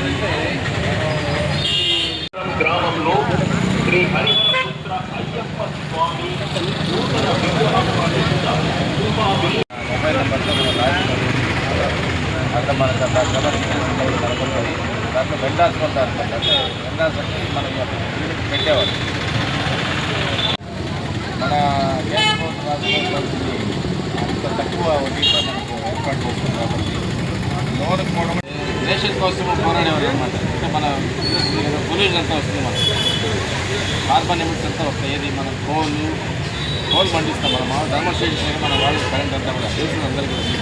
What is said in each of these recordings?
ఏంటంటే గ్రామంలో శ్రీ హరిహరపుత్ర అయ్యప్ప స్వామి నూతన విగ్రహం అంటే మనకు అట్లా దాంట్లో వెండాల్సి ఉంటారు అంటే వెండాల్సి మనం పెట్టేవాళ్ళు. కోసం పోరాడేవారు అనమాట అంటే మన పొల్యూషన్ అంతా వస్తుంది మనం కార్బన్ ఎమిట్స్ అంతా వస్తాయి. ఏది మనం కోళ్ళు కోల్ పండిస్తాం మనం ధర్మ స్టేషన్ మన వాళ్ళు కరెంట్ అంతా కూడా తెలుసు అందరికీ తెలుసు.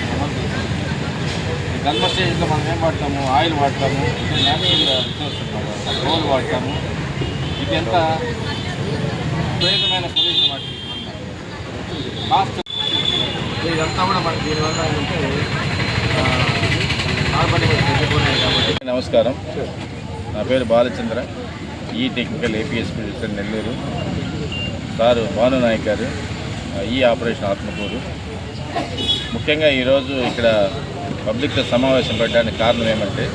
ఈ ధర్మ స్టేషన్లో మనం ఏం వాడతాము? ఆయిల్ వాడతాము. ఇది న్యాచురల్ కోల్ వాడతాము. ఇది ఎంత విపరీతమైన పొల్యూషన్ వాడుతుంది కాస్ట్ ఇదంతా కూడా మనకి దీనివల్ల ఏంటంటే నమస్కారం. నా పేరు బాలచంద్ర. ఈ technical APS producer Nellore. Sir Bhanu Naik garu ఈ ఆపరేషన్ ఆత్మకూరు. ముఖ్యంగా ఈరోజు ఇక్కడ పబ్లిక్తో సమావేశం పెట్టడానికి కారణం ఏమంటే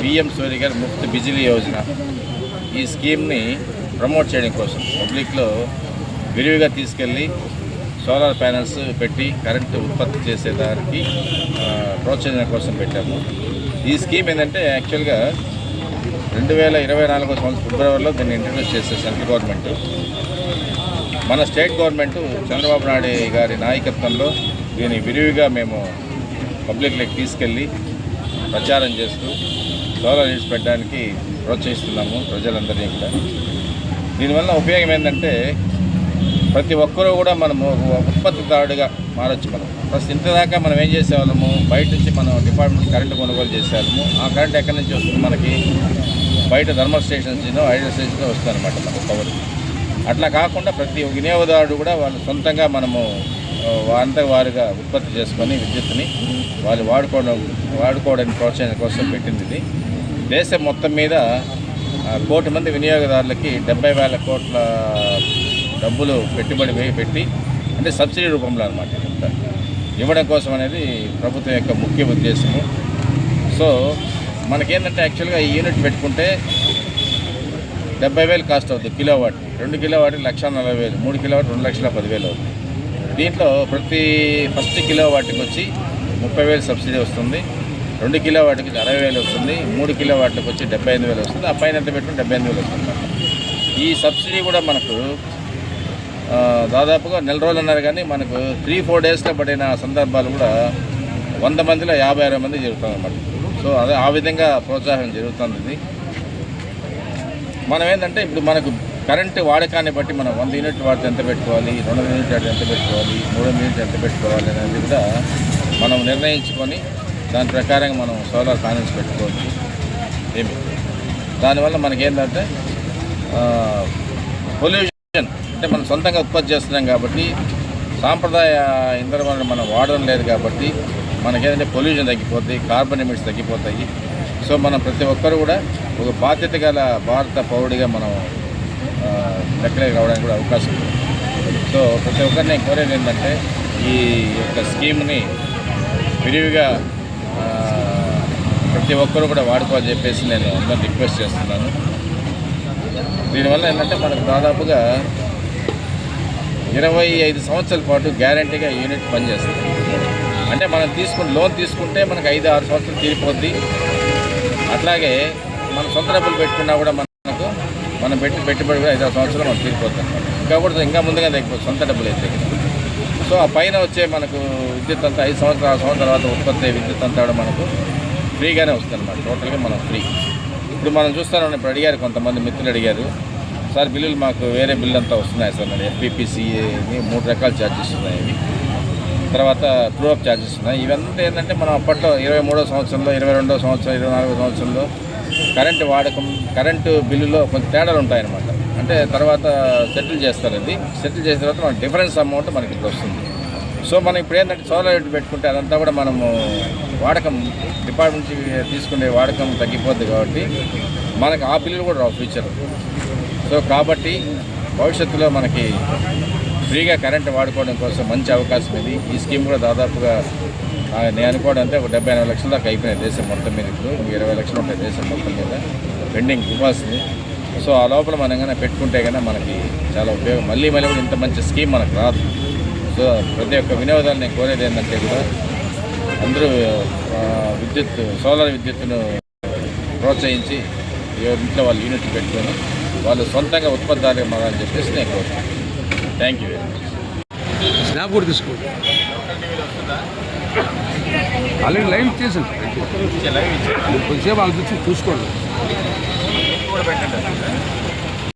పిఎం సూర్య గారి ముఫ్త్ బిజిలీ యోజన ఈ స్కీమ్ని ప్రమోట్ చేయడం కోసం పబ్లిక్లో విరివిగా తీసుకెళ్ళి సోలార్ ప్యానల్స్ పెట్టి కరెంటు ఉత్పత్తి చేసేదానికి దానికి ప్రోత్సహించడం కోసం పెట్టాము. ఈ స్కీమ్ ఏంటంటే యాక్చువల్గా రెండు వేల ఇరవై నాలుగో సంవత్సరం ఫిబ్రవరిలో దీన్ని ఇంట్రడ్యూస్ చేశారు సెంట్రల్ గవర్నమెంట్. మన స్టేట్ గవర్నమెంట్ చంద్రబాబు నాయుడు గారి నాయకత్వంలో దీన్ని విరివిగా మేము పబ్లిక్లోకి తీసుకెళ్ళి ప్రచారం చేస్తూ సోలార్ యూస్ పెట్టడానికి ప్రోత్సహిస్తున్నాము ప్రజలందరినీ కూడా. దీనివల్ల ఉపయోగం ఏంటంటే ప్రతి ఒక్కరూ కూడా మనము ఉత్పత్తిదారుడిగా మారచ్చు మనం. ఫస్ట్ ఇంతదాకా మనం ఏం చేసేవాళ్ళము? బయట నుంచి మనం డిపార్ట్మెంట్ కరెంటు కొనుగోలు చేసేవాళ్ళము. ఆ కరెంట్ ఎక్కడి నుంచి వస్తుంది? మనకి బయట థర్మల్ స్టేషన్స్ హైడ్రో స్టేషన్స్ వస్తుంది అనమాట మనకు పవర్. అట్లా కాకుండా ప్రతి వినియోగదారుడు కూడా వాళ్ళు సొంతంగా మనము అంత వారంతా వారుగా ఉత్పత్తి చేసుకొని విద్యుత్ని వాళ్ళు వాడుకోవడం వాడుకోవడానికి ప్రోత్సాహం కోసం పెట్టింది ఇది. దేశం మొత్తం మీద కోటి మంది వినియోగదారులకి డెబ్బై వేల కోట్ల డబ్బులు పెట్టుబడి వేయి పెట్టి అంటే సబ్సిడీ రూపంలో అనమాట ఇవ్వడం కోసం అనేది ప్రభుత్వం యొక్క ముఖ్య ఉద్దేశము. సో మనకేంటంటే యాక్చువల్గా ఈ యూనిట్ పెట్టుకుంటే డెబ్బై వేలు కాస్ట్ అవుతుంది కిలో వాట్ రెండు కిలో వాటికి లక్ష నలభై వేలు మూడు కిలో వాటి రెండు లక్షల పదివేలు అవుతుంది దీంట్లో ప్రతి ఫస్ట్ కిలో వాటికి వచ్చి ముప్పై వేలు సబ్సిడీ వస్తుంది. రెండు కిలో వాటికి అరవై వేలు వస్తుంది. మూడు కిలో వాటికి వచ్చి డెబ్బై ఐదు వేలు వస్తుంది. ఆ పైన ఎంత పెట్టుకుని డెబ్బై ఎనిమిది వేలు వస్తుంది ఈ సబ్సిడీ కూడా మనకు దాదాపుగా నెల రోజులు అన్నారు కానీ మనకు త్రీ ఫోర్ డేస్లో పడిన సందర్భాలు కూడా వంద మందిలో యాభై అరవై మంది జరుగుతుంది సో అదే ఆ విధంగా ప్రోత్సాహం జరుగుతుంది మనం ఏంటంటే ఇప్పుడు మనకు కరెంటు వాడకాన్ని బట్టి మనం వంద యూనిట్ వాడితే ఎంత పెట్టుకోవాలి రెండు యూనిట్ వాడితే ఎంత పెట్టుకోవాలి మూడు యూనిట్ ఎంత పెట్టుకోవాలి అనేది కూడా మనం నిర్ణయించుకొని దాని ప్రకారంగా మనం సోలార్ ప్యానల్స్ పెట్టుకోవచ్చు. ఏమి? దానివల్ల మనకేంటంటే పొల్యూషన్ అంటే మనం సొంతంగా ఉత్పత్తి చేస్తున్నాం కాబట్టి సాంప్రదాయ ఇంధనం మనం వాడడం లేదు కాబట్టి మనకేంటంటే పొల్యూషన్ తగ్గిపోతుంది కార్బన్ ఎమిట్స్ తగ్గిపోతాయి. సో మనం ప్రతి ఒక్కరు కూడా ఒక బాధ్యత గల భారత పౌరుడిగా మనం ఆ, రావడానికి కూడా అవకాశం ఉంది. సో ప్రతి ఒక్కరిని నేను కోరేది ఏంటంటే ఈ యొక్క స్కీమ్ని విరివిగా ప్రతి ఒక్కరు కూడా వాడుకోవాలని చెప్పేసి నేను అందరూ రిక్వెస్ట్ చేస్తున్నాను. దీనివల్ల ఏంటంటే మనకు దాదాపుగా ఇరవై ఐదు సంవత్సరాల పాటు గ్యారంటీగా యూనిట్ పనిచేస్తుంది. అంటే మనం తీసుకుని లోన్ తీసుకుంటే మనకు ఐదు ఆరు సంవత్సరాలు తీరిపోద్ది. అట్లాగే మన సొంత డబ్బులు పెట్టుకున్నా కూడా మనకు మనం పెట్టి పెట్టుబడి కూడా ఐదు ఆరు సంవత్సరాలు మనకు తీరిపోతుంది అనమాట ఇంకా కూడా ఇంకా ముందుగా తగ్గిపోతుంది సొంత డబ్బులు అయితే. సో ఆ పైన వచ్చే మనకు విద్యుత్ అంతా ఐదు సంవత్సరాలు ఆరు సంవత్సరాల తర్వాత ఉత్పత్తి అయ్యే విద్యుత్ అంతా కూడా మనకు ఫ్రీగానే వస్తుంది అనమాట టోటల్గా మనం ఫ్రీ. ఇప్పుడు మనం చూస్తాను ఇప్పుడు అడిగారు కొంతమంది మిత్రులు అడిగారు. సార్ బిల్లులు మాకు వేరే బిల్లు అంతా వస్తున్నాయి సార్ మరి ఎఫ్పిపిసిని మూడు రకాల ఛార్జెస్ ఉన్నాయి ఇవి. తర్వాత ట్రూఅప్ ఛార్జెస్ ఉన్నాయి. ఇవంతా ఏంటంటే మనం అప్పట్లో ఇరవై మూడో సంవత్సరంలో ఇరవై రెండో సంవత్సరం ఇరవై నాలుగో సంవత్సరంలో కరెంటు వాడకం కరెంటు బిల్లులో కొంచెం తేడాలు ఉంటాయన్నమాట. అంటే తర్వాత సెటిల్ చేస్తారు అది. సెటిల్ చేసిన తర్వాత మనకి డిఫరెన్స్ అమౌంట్ మనకి ఇప్పుడు వస్తుంది. సో మనం ఇప్పుడు ఏంటంటే సోలార్ రేట్ పెట్టుకుంటే అదంతా కూడా మనము వాడకం డిపార్ట్మెంట్ నుంచి తీసుకునే వాడకం తగ్గిపోద్ది కాబట్టి మనకు ఆ బిల్లులు కూడా రావు ఫ్యూచర్ సో కాబట్టి భవిష్యత్తులో మనకి ఫ్రీగా కరెంట్ వాడుకోవడం కోసం మంచి అవకాశం ఇది. ఈ స్కీమ్ కూడా దాదాపుగా నేను అనుకోవడం అంటే ఒక డెబ్బై ఎనభై లక్షల దాకా అయిపోయినాయి దేశం మొత్తం మీద ఇప్పుడు. ఇరవై లక్షలు ఉంటాయి దేశం మొత్తం మీద. పెండింగ్ ఇవ్వాల్సింది సో ఆ లోపల మనం కన్నా పెట్టుకుంటే కన్నా మనకి చాలా ఉపయోగం. మళ్ళీ మళ్ళీ కూడా ఇంత మంచి స్కీమ్ మనకు రాదు. సో ప్రతి ఒక్క వినియోగదారులు నేను కోరేది ఏంటంటే కూడా అందరూ విద్యుత్ సోలార్ విద్యుత్తును ప్రోత్సహించి ఇంట్లో వాళ్ళు యూనిట్ పెట్టుకొని వాళ్ళు సొంతంగా ఉత్పత్తిదారుగా మారని చెప్పేసి నేను కోరుతున్నాను థ్యాంక్ యూ స్నాప్ కూడా తీసుకోండి ఆల్రెడీ లైవ్ చేసాను లైవ్ ఇచ్చారు కొద్దిసేపు ఆలోచించి చూసుకోండి. కూడా పెట్టండి.